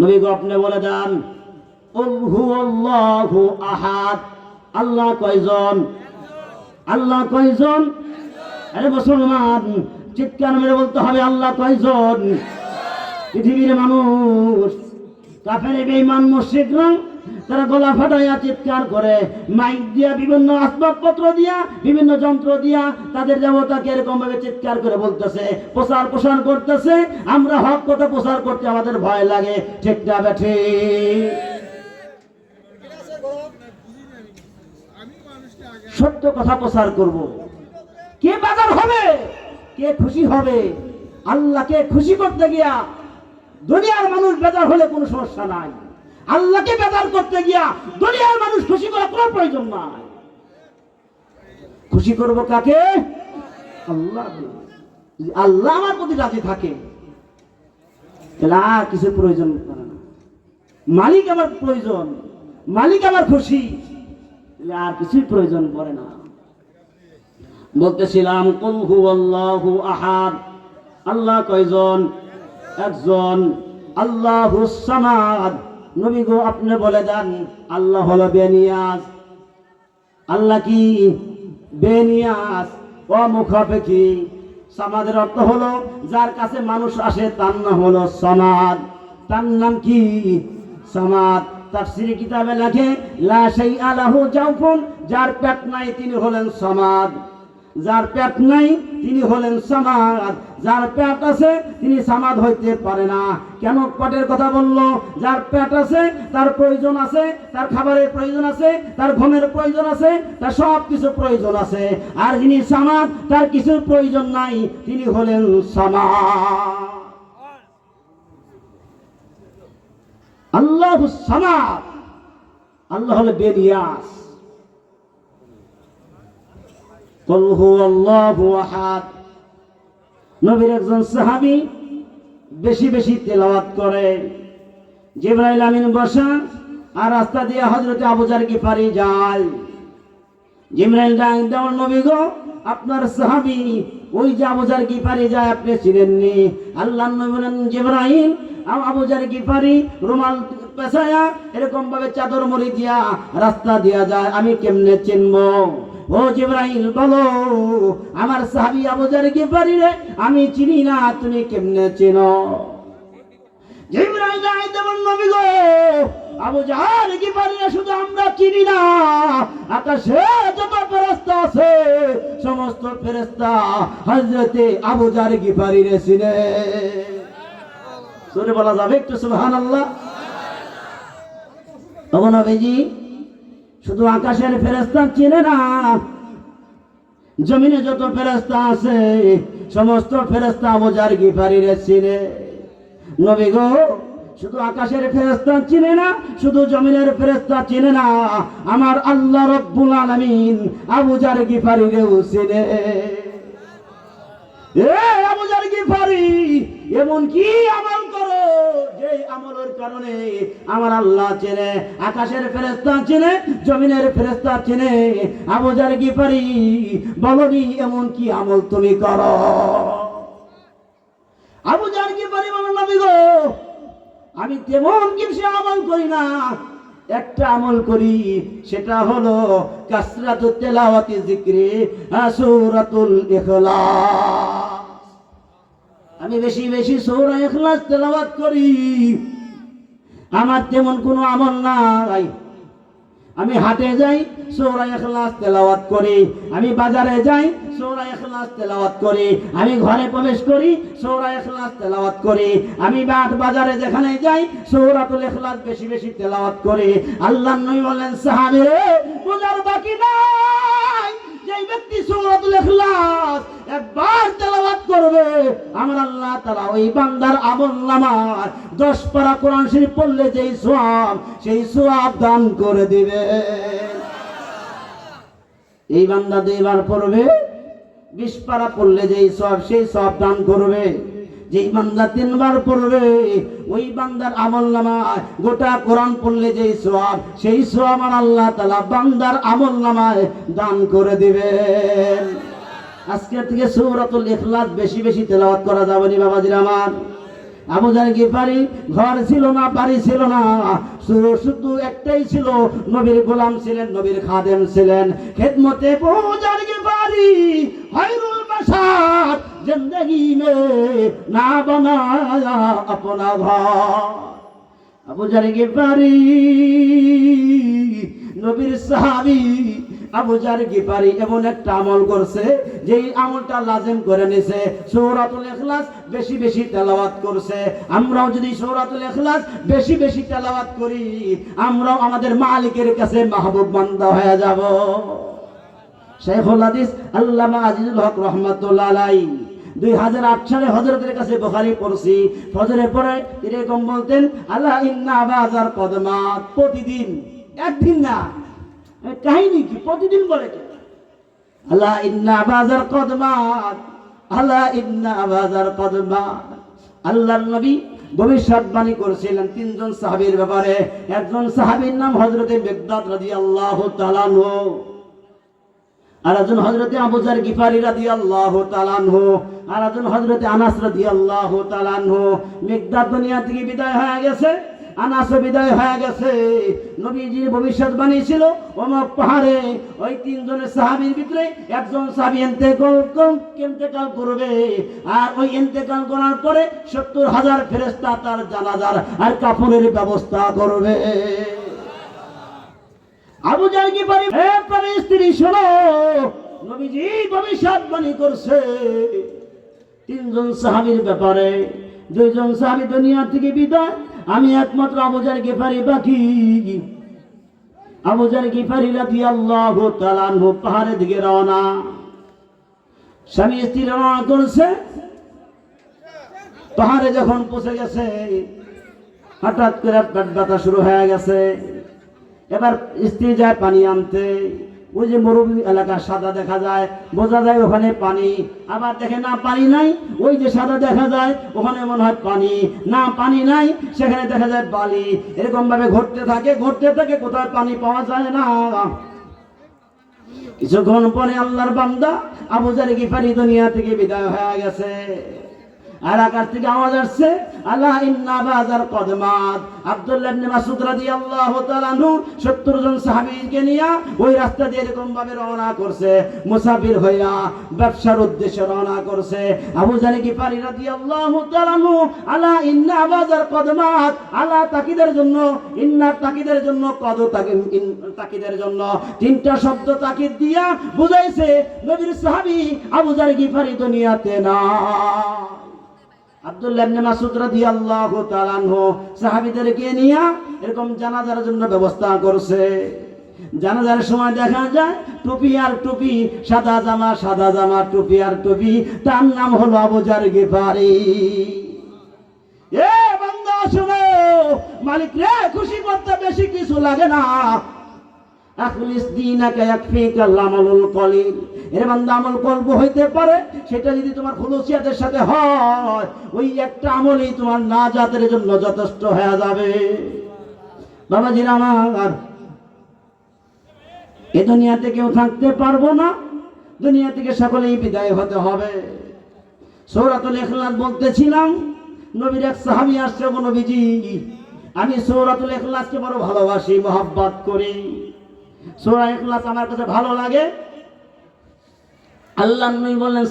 নবী আপনি বলে দেন আহাদ। আল্লাহ কয়জন? আল্লাহ কয়জন? আরে মুসলমান, চিৎকার মেরে বলতে হবে, আল্লাহ কয়জন? পৃথিবীর মানুষ, কাফের, বেঈমান মুশরিকরা তারা গলা ফাটাইয়া চিৎকার করে। মাইক দিয়া বিভিন্ন আসবাবপত্র দিয়া, বিভিন্ন যন্ত্র দিয়া তাদের দেবতাকে এরকম ভাবে চিৎকার করে বলতেছে, প্রচার প্রসার করতেছে। আমরা হক কথা প্রচার করতে আমাদের ভয় লাগে। ঠিক না বেঠে সত্য কথা প্রচার করব। কে বাজার হবে? কে খুশি হবে? আল্লাহকে খুশি করতে গিয়া দুনিয়ার মানুষ বেজার হলে কোনো সমস্যা নাই। আল্লাহকে বেজার করতে গিয়া দুনিয়ার মানুষ খুশি করার কোনো প্রয়োজন নাই। খুশি করব কাকে? আল্লাহ আল্লাহ আমার প্রতি রাজি থাকে, তাহলে আর কিছু প্রয়োজন? পড়ে না মালিক আমার প্রয়োজন, মালিক আমার খুশি, তাহলে আর কিছুই প্রয়োজন পড়ে না। বলতেছিলাম, কুল হুয়াল্লাহু আহাদ। আল্লাহ কয়জন? একজন। আল্লাহু সামাদ। নবী গো, আপনি বলে দেন, আল্লাহ হলো বেনিয়াস আল্লাহ কি? বেনিয়াস অমুখাপেক্ষী সমাজের অর্থ হলো, যার কাছে মানুষ আসে, তার নাম হলো সমাদ তার নাম কি? সমাদ তাফসিরি কিতাবে লেখে, লা সেই আলাহু জাউফুন, যার পেট নাই তিনি হলেন সমাদ যার পেট নাই তিনি হলেন সমাদ যার পেট আছে তিনি সমাদ হইতে পারে না কেন পেটের কথা বললো যার পেট আছে তার প্রয়োজন আছে তার খাবারের প্রয়োজন আছে তার ঘুমের প্রয়োজন আছে তার সব কিছু প্রয়োজন আছে আর যিনি সমাদ তার কিছু প্রয়োজন নাই তিনি হলেন সমাদ আল্লাহ সমাদ আল্লাহ হলো বেরিয়াস قل هو الله احد নবীর একজন সাহাবী বেশি বেশি তেলাওয়াত করে। জিব্রাইল আমিন বসা আর রাস্তা দিয়ে হযরতে আবু জার গিফারি যায়। জিবরাইল ডাক দেওয়ার নবী গো, আপনার সাহাবী ওই যে আবু জার গিফারি যায়, আপনি চিনেননি আল্লাহ নবী বলেন, জিবরাইল আম আবু জার গিফারি রুমাল পেছায়া এরকম ভাবে চাদর মুড়ি দিয়া রাস্তা দিয়া যায়, আমি কেমনে চিনবো? ও জিব্রাইল, বলো, আমার সাহাবী আবু জার গিফারি রে? আমি চিনি না, তুমি কেমনে চেনো? জিব্রাইল যাইতে বল নবী গো, আবু জাহার গিফারি রে? শুধু আমরা চিনি না, আকাশে যত ফেরেশতা আছে, সমস্ত ফেরেশতা হযরতে আবু জার গিফারি রে চিনে? সুরে বলা যাবে একটু সুবহানাল্লাহ। তবু নবীজি শুধু আকাশের ফেরেস্তা চিনে না। জমিনে যত ফেরেস্তা আছে, সমস্ত ফেরেস্তা বোঝার গিফারিরে চিনে। নবী গো, শুধু আকাশের ফেরেস্তা চিনে না, শুধু জমিনের ফেরেস্তা চিনে না, আমার আল্লাহ রব্বুল আলামিন আবু জার গিফারিরেও চিনে। এ আবু জার গিফারি, এমন কি আমল করো যে আমলের কারণে আমার আল্লাহ চেনে, আকাশের ফেরেস্তা চেনে, জমিনের ফেরেস্তা চেনে জার গিফারি বলনি, এমন কি আমল তুমি করো? জার গিফারি বলো গো আমি তেমন কিছু আমল করি না। একটা আমল করি, সেটা হলো কাসরাতু তেলাওয়াতি জিক্রি সূরাতুল ইখলাস। আমি বেশি বেশি সৌরা ইখলাস তেলাওয়াত করি। আমার তেমন কোনো আমল নাই। আমি হাটে যাই সৌরা ইখলাস তেলাওয়াত করি। আমি বাজারে যাই সৌরা ইখলাস তেলাওয়াত করি। আমি ঘরে প্রবেশ করি সৌরা ইখলাস তেলাওয়াত করি। আমি বাট বাজারে যেখানে যাই সৌরাতুল ইখলাস বেশি বেশি তেলাওয়াত করি। আল্লাহ নবী বলেন সাহাবী বোঝার বাকি নাই। যেই ব্যক্তি ইখলাস একবার তেলাওয়াত করবে, আমার আল্লাহ তাআলা ওই বান্দার আমলনামার 10 পারা কোরআন শরীফ পড়লে যেই সওয়াব, সেই সওয়াব দান করে দিবে। এই বান্দা দুইবার পড়বে 20 পারা পড়লে যেই সওয়াব, সেই সওয়াব দান করবে। যেই বান্দা তিনবার পড়বে, ওই বান্দার আমল নামায়, গোটা কোরআন পড়লে যেই সোয়াব সেই সোয়াব আমার আল্লাহ তালা বান্দার আমল নামায় দান করে দিবেন আজকের থেকে সৌরাতুল ইখলাস বেশি বেশি তেলাওয়াত করা যাবে নি বাবাজির আমার। আবু জার গিফারি, ঘর ছিল না, বাড়ি ছিল না, শুধু একটাই ছিল, নবীর গোলাম ছিলেন, নবীর খাদেম ছিলেন। খেদমতে জার গিফারি হায়রুল বাসার মে না বানায়া আপনা ঘর। আবু জার গিফারি, নবীর সাহাবী আবু জার গিফারি এমন একটা আমল করছে, যেই আমলটা লাজেম করে নিছে। সূরাতুল ইখলাস বেশি বেশি তেলাওয়াত করছে। আমরাও যদি সূরাতুল ইখলাস বেশি বেশি তেলাওয়াত করি, আমরাও আমাদের মালিকের কাছে মাহবুব বান্দা হয়ে যাব। শেখুল হাদিস আল্লামা আজিজুল হক রহমাতুল্লাহ দুই হাজার আট সালে হজরতের কাছে বোখারি পড়ছি। ফজরের পরে এরকম বলতেন, আল্লাহ ইন্না বাজার কদমাত প্রতিদিন, একদিন না কাহিনী কি? প্রতিদিন বলে আল্লাহ ইন্না বাজার কদমাত আল্লাহ ইন্না বাজার কদমাত আল্লাহর নবী ভবিষ্যৎবাণী করেছিলেন তিনজন সাহাবীর ব্যাপারে। একজন সাহাবীর নাম হজরতে বেগদাদ রাদিয়াল্লাহু তাআলা আনহু। আর একজন হজরতে আবুজার গিফারি রাদি আল্লাহ তালানহু আর একজন হজরতে আনাস রাদি আল্লাহ তালানহু মেঘদার দুনিয়া থেকে বিদায় হয়ে গেছে, আনাসও বিদায় হয়ে গেছে। নবীজির ভবিষ্যৎবাণী ছিল অমক পাহাড়ে। ওই তিনজনের সাহাবীর ভিতরে একজন সাহাবী এন্তেকাল এন্তেকাল করবে। আর ওই এন্তেকাল করার পরে সত্তর হাজার ফেরেস্তা তার জানাজার আর কাপড়ের ব্যবস্থা করবে। আবু জার কি পারি হে পারি স্ত্রী, শোনো। নবীজি ভবিষ্যৎবাণী করছে। তিনজন সাহাবীর ব্যাপারে। দুইজন সাহাবী দুনিয়া থেকে বিদায়। আমি একমাত্র আবু জার গেফারি, বাকি আবু জার গেফারি রাদিয়াল্লাহু তাআলা আনহু পাহাড়ের দিকে রওনা। স্বামী স্ত্রী রওনা করছে। পাহাড়ে যখন পৌঁছে গেছে, হঠাৎ করে পেট ব্যথা শুরু হয়ে গেছে। এবার স্ত্রী যায় পানি আনতে। ওই যে মরুভূমি এলাকা, সাদা দেখা যায়, বোঝা যায় ওখানে পানি। আবার দেখে না, পানি নাই। ওই যে সাদা দেখা যায়, ওখানে মনে হয় পানি। না, পানি নাই, সেখানে দেখা যায় বালি। এরকম ভাবে ঘুরতে থাকে, ঘটতে থাকে, কোথায় পানি পাওয়া যায় না। কিছুক্ষণ পরে আল্লাহর বান্দা আবু জারি গিফারি দুনিয়া থেকে বিদায় হয়ে গেছে। আকাশ থেকে আওয়াজ আসছে, আল্লাহ, ইন্না বাজার কদমাত। আব্দুল্লাহ ইবনে মাসউদ রাদিয়াল্লাহু তাআলা আনহু 70 জন সাহাবীকে নিয়ে ওই রাস্তা দিয়ে এরকম ভাবে রওনা করছে। মুসাফির হইয়া ব্যবসার উদ্দেশ্যে রওনা করছে। আবু জানি কি পারি রাদিয়াল্লাহু তাআলা আনহু আলা ইন্না বাজার কদমাত। আলা তাকিদের জন্য। ইন্না, তাকিদের জন্য। কদ তাকিদ তাকিদের জন্য। তিনটা শব্দ তাকিদ দিয়া বুঝাইছে, নবীর সাহাবী আবু জার গিফারি দুনিয়াতে না জানাজার জন্য ব্যবস্থা সময় দেখা যায়, টুপি আর টুপি, সাদা জামা সাদা জামা, টুপি আর টুপি, তার নাম হলো আবুজার গিফারি। এ মালিক রে, খুশি করতে বেশি কিছু লাগে না। আখলিস দিনাকা ইয়াকফিকা আমালুল কলিল। এর বান্দা আমল কল্প হইতে পারে, সেটা যদি তোমার খুলুসিয়াতের সাথে হয়, ওই একটা আমলই তোমার নাজাতের জন্য যথেষ্ট হয়ে যাবে। বাবাজির আমার, এ দুনিয়াতে কেউ থাকতে পারব না, দুনিয়া থেকে সকলেই বিদায় হতে হবে। সৌরাতুল ইখলাস বলতেছিলাম, নবীর এক সাহাবী আসছে নবীজি, আমি সৌরাতুল ইখলাসকে বড় ভালোবাসি, মহব্বত করি। ইখলাস আমার কাছে ভালো লাগে? আল্লাহ নবী বললেন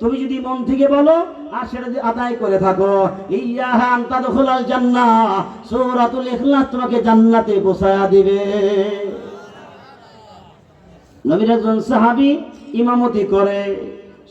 তুমি যদি মন থেকে বলো আর সেটা যদি আদায় করে থাকো জান্নাহ, সূরাতুল ইখলাস তোমাকে জান্নাতে দিবে। নবীর একজন সাহাবী ইমামতি করে,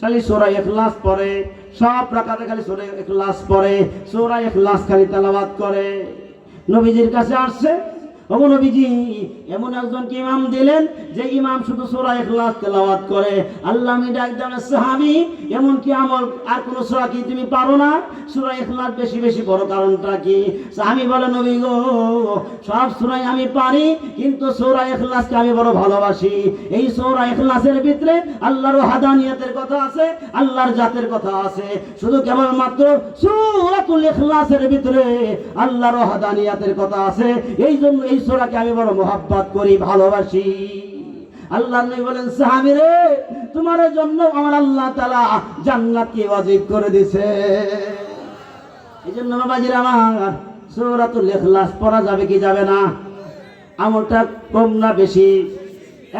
খালি সোরা ইখলাস পড়ে, সব রাকাতে খালি সোরা ইখলাস পড়ে, সোরা ইখলাস খালি তেলাওয়াত করে। নবীজির কাছে আসছে এমন একজনকে ইমাম দিলেন যে ইমাম শুধু সূরা ইখলাস তেলাওয়াত করে। আল্লাহ আমি ডাক দেন, সাহাবী এমন কি আমল, আর সূরা কি তুমি পারো না? সূরা ইখলাস বেশি বেশি বড় কারণটা কি? সাহাবী বলে, নবী গো, সব সূরাই আমি পারি, কিন্তু সূরা আমি বড় ভালোবাসি। এই সূরা ইখলাসের ভিতরে আল্লাহর হাদানিয়াতের কথা আছে, আল্লাহর জাতের কথা আছে। শুধু কেবল মাত্র সূরাতুল ইখলাসের ভিতরে আল্লাহর হাদানিয়াতের কথা আছে। এই জন্য এই সূরাকে আমি বড় মোহাব্বত করি, ভালোবাসি। আল্লাহ নবী বলেন, সাহাবী রে, তোমার জন্য আমার আল্লাহ তাআলা জান্নাতকে ওয়াজিব করে দিয়েছে এই জন্য বাবাজির আমার সৌরাতুল ইখলাস পড়া যাবে কি যাবে না? আমলটা কম না বেশি?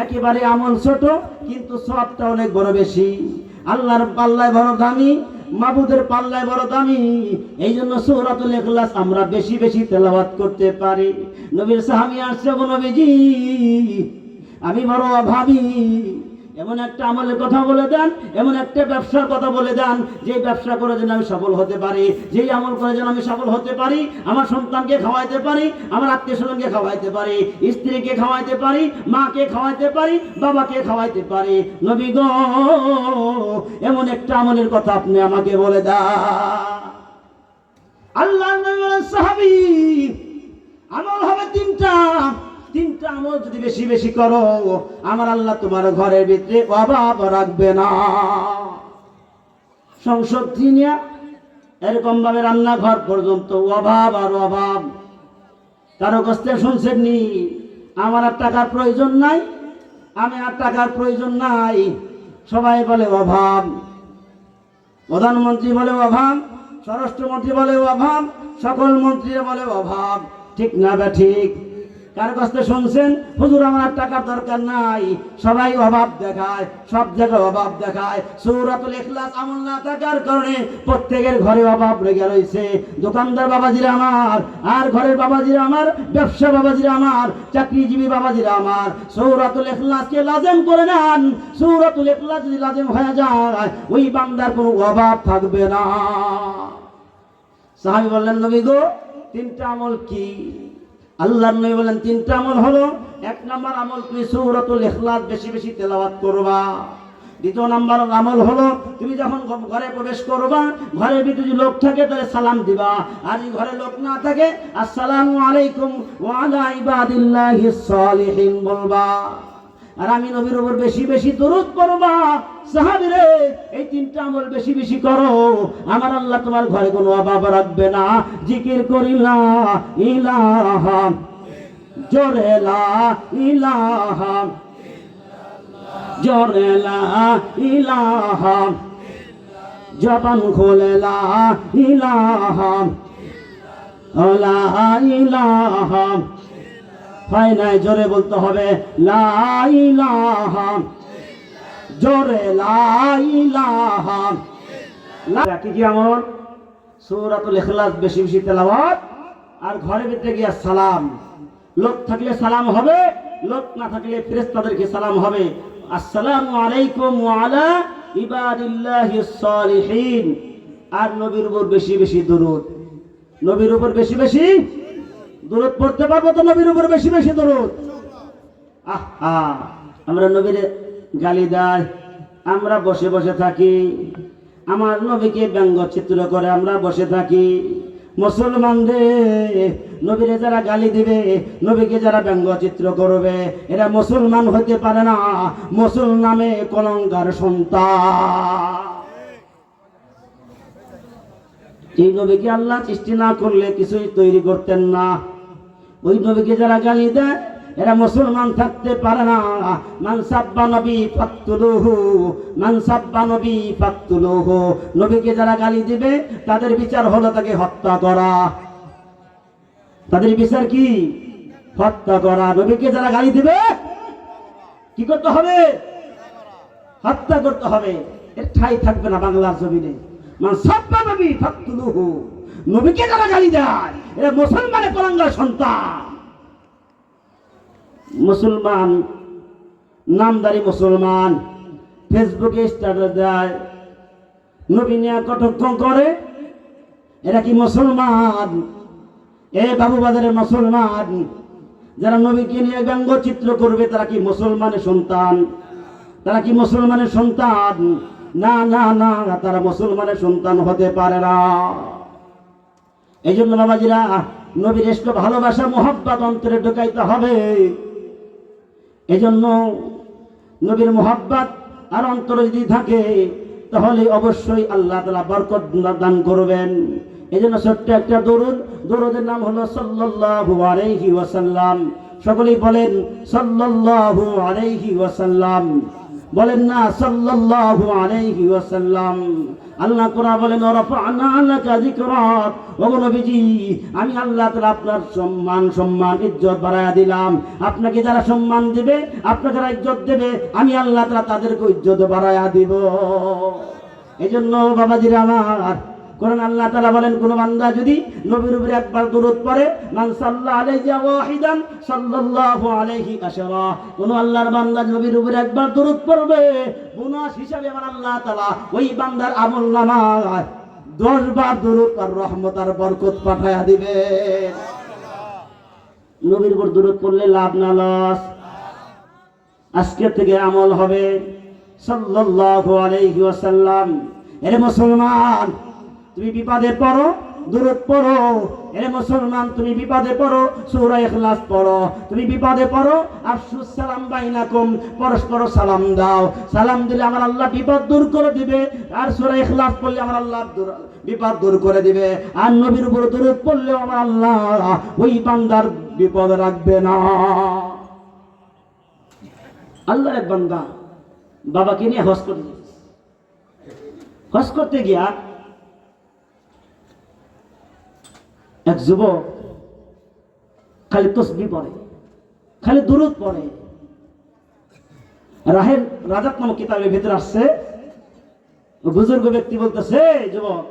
একেবারে আমল ছোট, কিন্তু সবটা অনেক বড় বেশি। আল্লাহর পাল্লায় বড় দামি মাবুদের পাল্লায় বড় দামি। এই জন্য সৌরাতুল এখলাস আমরা বেশি বেশি তেলাবাত করতে পারি। নবীর সাহামি আসছে নবীজি। আমি বড় অভাবী। এমন একটা আমলের কথা বলে দেন, এমন একটা ব্যবসার কথা বলে দেন, যে ব্যবসা করে যেন আমি সফল হতে পারি, যেই আমল করে যেন আমি সফল হতে পারি, আমার সন্তানকে খাওয়াইতে পারি, আমার আত্মীয় স্বজনকে খাওয়াইতে পারি, স্ত্রীকে খাওয়াইতে পারি, মাকে খাওয়াইতে পারি, বাবাকে খাওয়াইতে পারি। নবী গো, এমন একটা আমলের কথা আপনি আমাকে বলে দেন। আল্লাহ সাহাবি, আমল হবে তিনটা তিনটা। আমল যদি বেশি বেশি করো, আমার আল্লাহ তোমার ঘরের ভিতরে অভাব রাখবে না। সংসদ নিয়ে এরকম ভাবে রান্নাঘর পর্যন্ত অভাব আর অভাব। কারও কাছ থেকে শুনছেন নি? আমার আর টাকার প্রয়োজন নাই, আমি আর টাকার প্রয়োজন নাই। সবাই বলে অভাব। প্রধানমন্ত্রী বলে অভাব, স্বরাষ্ট্রমন্ত্রী বলে অভাব, সকল মন্ত্রীরা বলে অভাব। ঠিক না বা ঠিক? কার কাছ শুনছেন? হুজুর, আমার টাকার দরকার নাই। সবাই অভাব দেখায়, সব জায়গায় অভাব দেখায়। সৌরাতুল ইখলাস আমল না থাকার কারণে প্রত্যেকের ঘরে অভাব লেগে রয়েছে। দোকানদার বাবাজিরা আমার, আর ঘরের বাবাজিরা আমার, ব্যবসা বাবাজিরা আমার, চাকরিজীবী বাবাজিরা আমার। সৌরাতুল ইখলাসকে লাজেম করে নেন। সৌরাতুল ইখলাস যদি লাজেম হয়ে যায়, ওই বান্দার কোনো অভাব থাকবে না। সাহাবি বললেন, নবী গো, তিনটা আমল কি? আল্লাহর নবী বলেন, তিনটা আমল হলো, এক নাম্বার আমল তুমি সৌরতুল ইখলাস বেশি বেশি তেলাওয়াত করবা। দ্বিতীয় নাম্বার আমল হলো, তুমি যখন ঘরে প্রবেশ করবা, ঘরের ভিতরে যদি লোক থাকে, তাহলে সালাম দিবা। আর যদি ঘরে লোক না থাকে, আসসালামু আলাইকুম ওয়া আলা ইবাদিল্লাহিস সালিহিন বলবা। আর আমি নবীর উপর বেশি বেশি দরুদ করবা সাহাবিরে এই তিনটা আমল বেশি বেশি করো। আমার আল্লাহ তোমার ঘরে কোনো অভাব রাখবে না। জিকির করিলা ইলাহা। জোরেলা ইলাহা। জোরেলা ইলাহা। জবান খোলেলা ইলাহা। ওলা ইলাহা। নাই, জোরে বলতে হবে লাইলাহা জোরে লাইলাহা কি কি আমল সূরাতুল ইখলাস, বেশি বেশি তেলাওয়াত। আর ঘরের ভিতরে গিয়া সালাম। লোক থাকলে সালাম হবে, লোক না থাকলে ফেরেশতাদেরকে সালাম হবে। আসসালামু আলাইকুম ওয়া আলা ইবাদিল্লাহিস সালিহিন। আর নবীর উপর বেশি বেশি দরুদ। নবীর উপর বেশি বেশি দূরত পড়তে পারব তো নবীর উপর বেশি বেশি দূরত আহা, আমরা নবীর গালি দেয়, আমরা বসে বসে থাকি। আমার নবীকে ব্যঙ্গ চিত্র করে আমরা বসে থাকি। মুসলমানদের নবীরে যারা গালি দিবে, নবীকে যারা ব্যঙ্গ চিত্র করবে, এরা মুসলমান হতে পারে না। মুসল নামে কলঙ্কার সন্তান। এই নবীকে আল্লাহ সৃষ্টি না করলে কিছুই তৈরি করতেন না। ওই নবীকে যারা গালি দেয়, এরা মুসলমান থাকতে পারে না। মান সাব্বা নবী ফাক্তুলুহু, মান সাব্বা নবী ফাক্তুলুহু। নবীকে যারা গালি দিবে, তাদের বিচার হলো তাকে হত্যা করা। তাদের বিচার কি? হত্যা করা। নবীকে যারা গালি দিবে, কি করতে হবে? হত্যা করতে হবে। এর ঠাই থাকবে না বাংলার জমিনে। মানে সাব্বা নবী ফাক্তুলুহু। নবীকে যারা গালি দেয়, এরা মুসলমানের কলঙ্গার সন্তান। মুসলমান, নামদারি মুসলমান, ফেসবুকে স্ট্যাটাস দেয়, নবী নিয়ে কটক্ষ করে, এরা কি মুসলমান? এ বাবুবাজারের মুসলমান, যারা নবীকে নিয়ে ব্যঙ্গচিত্র করবে, তারা কি মুসলমানের সন্তান? তারা কি মুসলমানের সন্তান? না না না, তারা মুসলমানের সন্তান হতে পারে না। এই জন্য বাবাজিরা নবীর এসব ভালোবাসা, মোহাব্বাত অন্তরে ঢুকাইতে হবে। এজন্য নবীর মোহাব্বাত আর অন্তরে যদি থাকে, তাহলে অবশ্যই আল্লাহ তালা বরকত দান করবেন। এই জন্য ছোট্ট একটা দরুদ, দরুদের নাম হলো সাল্লাল্লাহু আলাইহি ওয়াসাল্লাম। সকলেই বলেন, সাল্লাল্লাহু আলাইহি ওয়াসাল্লাম। বলেন না, সাল্লাল্লাহু আলাইহি ওয়াসাল্লাম। আল্লাহ কোরআন বলেন রাফা'না লাকা যিকরাক। ওগো নবীজি, আমি আল্লাহ তাআলা আপনার সম্মান সম্মান, ইজ্জত বাড়ায়া দিলাম। আপনাকে যারা সম্মান দেবে, আপনাকে যারা ইজ্জত দেবে, আমি আল্লাহ তাআলা তাদেরকে ইজ্জত বাড়ায়া দিব। এজন্য বাবাজিরা আমার কোরআন আল্লাহ তালা বলেন, কোন বান্দা যদি নবীর উপরে একবার দূরত পড়ে, মান সাল্লা আলাইহি ওয়াহিদান সাল্লাল্লাহু আলাইহি আশারা, কোন আল্লাহর বান্দা নবীর উপরে একবার দরুদ পড়বে বোনাস হিসাবে আমার আল্লাহ তালা ওই বান্দার আমল নামায় দশ বার দরুদ আর রহমত আর বরকত পাঠায়া দিবে। নবীর উপর দরুদ পড়লে লাভ না লস। আজকের থেকে আমল হবে সাল্লাল্লাহু আলাইহি ওয়াসাল্লাম। এরে মুসলমান তুমি বিপদে পড়ো দূরত পড়ো। এরে মুসলমান, তুমি বিপদে পড়ো, সূরা ইখলাস পড়ো। তুমি বিপদে পড়ো, আফসুস সালাম বাইনাকুম, পরস্পর সালাম দাও। সালাম দিলে আমার আল্লাহ বিপদ দূর করে দিবে, আর সূরা ইখলাস পড়লে আমার আল্লাহ দূর- বিপদ দূর করে দিবে। আর নবীর উপর দূরত পড়লে আমার আল্লাহ ওই বান্দার বিপদ রাখবে না। আল্লাহর এক বান্দা বাবাকে নিয়ে হজ করতে। হজ করতে গিয়া এক যুবক খালি তসবি পড়ে, খালি দূরত পড়ে। রাহের রাজাত নামক কিতাবের ভিতরে আসছে, বুজুর্গ ব্যক্তি বলতেছে যুবক